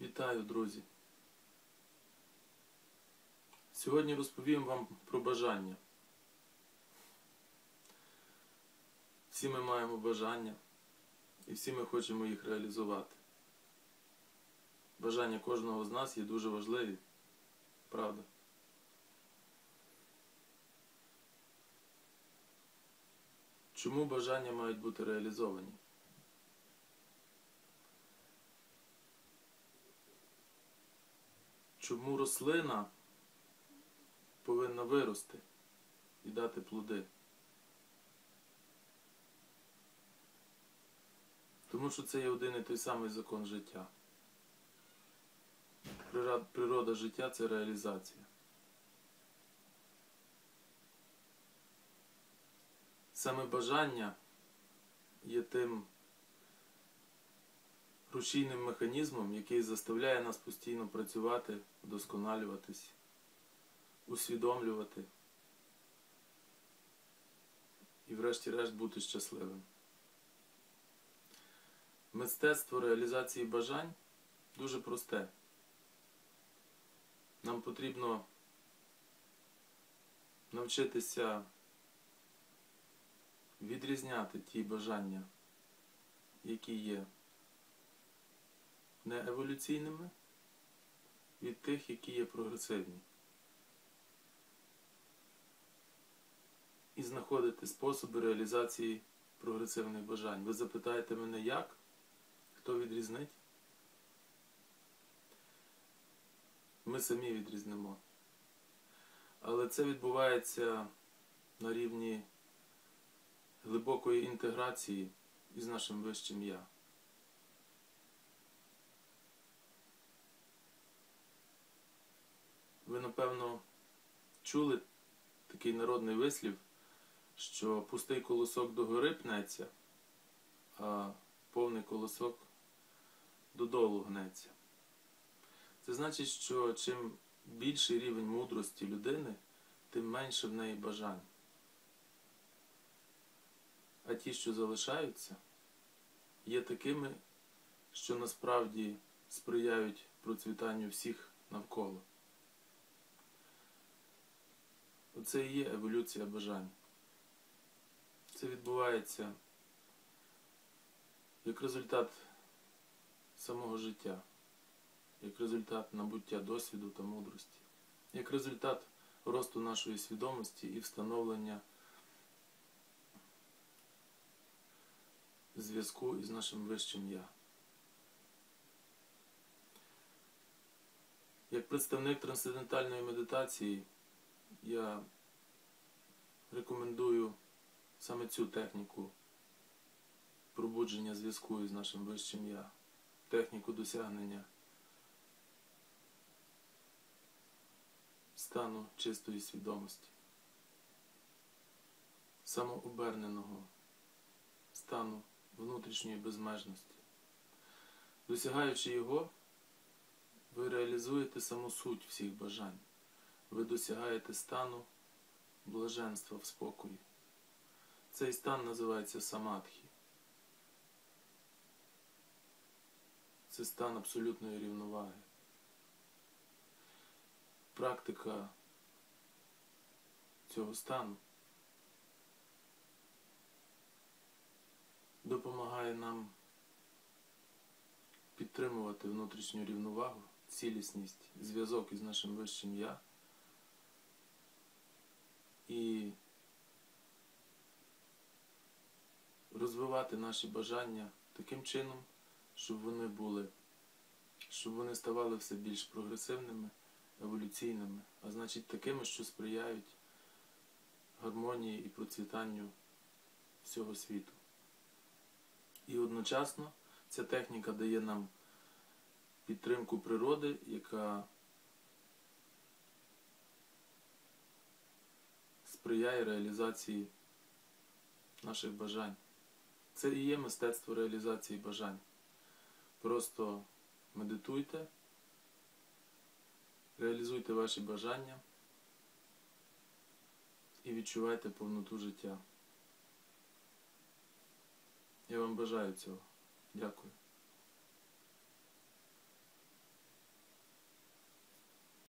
Вітаю, друзі! Сьогодні розповім вам про бажання. Всі ми маємо бажання і всі ми хочемо їх реалізувати. Бажання кожного з нас є дуже важливі, правда? Чому бажання мають бути реалізовані? Чому рослина повинна вирости і дати плоди? Тому що це є один і той самий закон життя. Прира- Природа життя це реалізація. Саме бажання є тим рушійним механізмом, який заставляє нас постійно працювати, вдосконалюватись, усвідомлювати і врешті-решт бути щасливим. Мистецтво реалізації бажань дуже просте. Нам потрібно навчитися відрізняти ті бажання, які є не еволюційними, від тих, які є прогресивні. І знаходити способи реалізації прогресивних бажань. Ви запитаєте мене, як? Хто відрізнить? Ми самі відрізнимо. Але це відбувається на рівні глибокої інтеграції із нашим вищим я. Напевно, чули такий народний вислів, що пустий колосок догори пнеться, а повний колосок додолу гнеться. Це значить, що чим більший рівень мудрості людини, тим менше в неї бажань. А ті, що залишаються, є такими, що насправді сприяють процвітанню всіх навколо. Оце і є еволюція бажань. Це відбувається як результат самого життя, як результат набуття досвіду та мудрості, як результат росту нашої свідомості і встановлення зв'язку із нашим вищим я. Як представник трансцендентальної медитації, я рекомендую саме цю техніку пробудження зв'язку із нашим вищим я, техніку досягнення стану чистої свідомості, самооберненого стану внутрішньої безмежності. Досягаючи його, ви реалізуєте саму суть всіх бажань. Ви досягаєте стану блаженства в спокої. Цей стан називається самадхі. Це стан абсолютної рівноваги. Практика цього стану допомагає нам підтримувати внутрішню рівновагу, цілісність, зв'язок із нашим вищим я і розвивати наші бажання таким чином, щоб вони були, щоб вони ставали все більш прогресивними, еволюційними, а значить такими, що сприяють гармонії і процвітанню всього світу. І одночасно ця техніка дає нам підтримку природи, яка сприяє реалізації наших бажань. Це і є мистецтво реалізації бажань. Просто медитуйте, реалізуйте ваші бажання і відчувайте повноту життя. Я вам бажаю цього. Дякую.